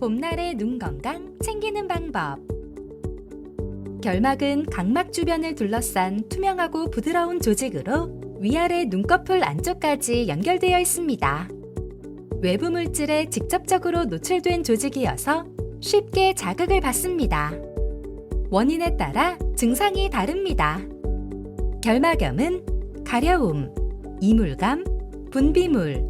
봄날의 눈 건강 챙기는 방법. 결막은 각막 주변을 둘러싼 투명하고 부드러운 조직으로 위아래 눈꺼풀 안쪽까지 연결되어 있습니다. 외부 물질에 직접적으로 노출된 조직이어서 쉽게 자극을 받습니다. 원인에 따라 증상이 다릅니다. 결막염은 가려움, 이물감, 분비물,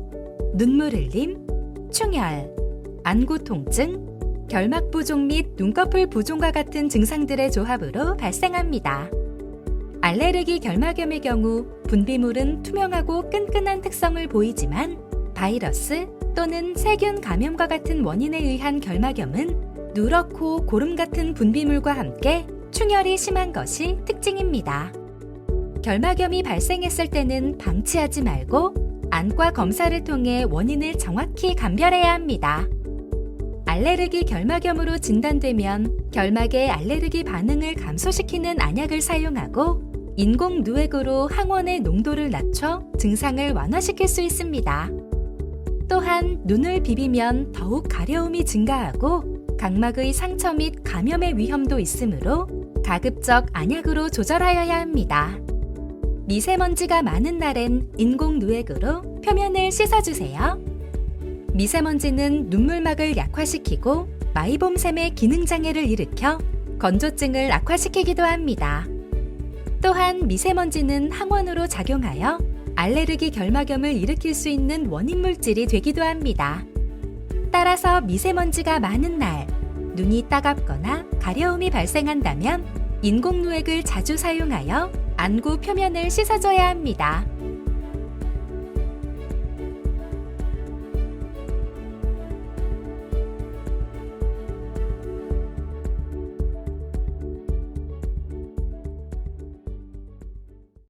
눈물 흘림, 충혈, 안구 통증, 결막 부종 및 눈꺼풀 부종과 같은 증상들의 조합으로 발생합니다. 알레르기 결막염의 경우 분비물은 투명하고 끈끈한 특성을 보이지만 바이러스 또는 세균 감염과 같은 원인에 의한 결막염은 누렇고 고름 같은 분비물과 함께 충혈이 심한 것이 특징입니다. 결막염이 발생했을 때는 방치하지 말고 안과 검사를 통해 원인을 정확히 감별해야 합니다. 알레르기 결막염으로 진단되면 결막의 알레르기 반응을 감소시키는 안약을 사용하고 인공 누액으로 항원의 농도를 낮춰 증상을 완화시킬 수 있습니다. 또한 눈을 비비면 더욱 가려움이 증가하고 각막의 상처 및 감염의 위험도 있으므로 가급적 안약으로 조절하여야 합니다. 미세먼지가 많은 날엔 인공 누액으로 표면을 씻어주세요. 미세먼지는 눈물막을 약화시키고 마이봄샘의 기능 장애를 일으켜 건조증을 악화시키기도 합니다. 또한 미세먼지는 항원으로 작용하여 알레르기 결막염을 일으킬 수 있는 원인 물질이 되기도 합니다. 따라서 미세먼지가 많은 날, 눈이 따갑거나 가려움이 발생한다면 인공누액을 자주 사용하여 안구 표면을 씻어줘야 합니다.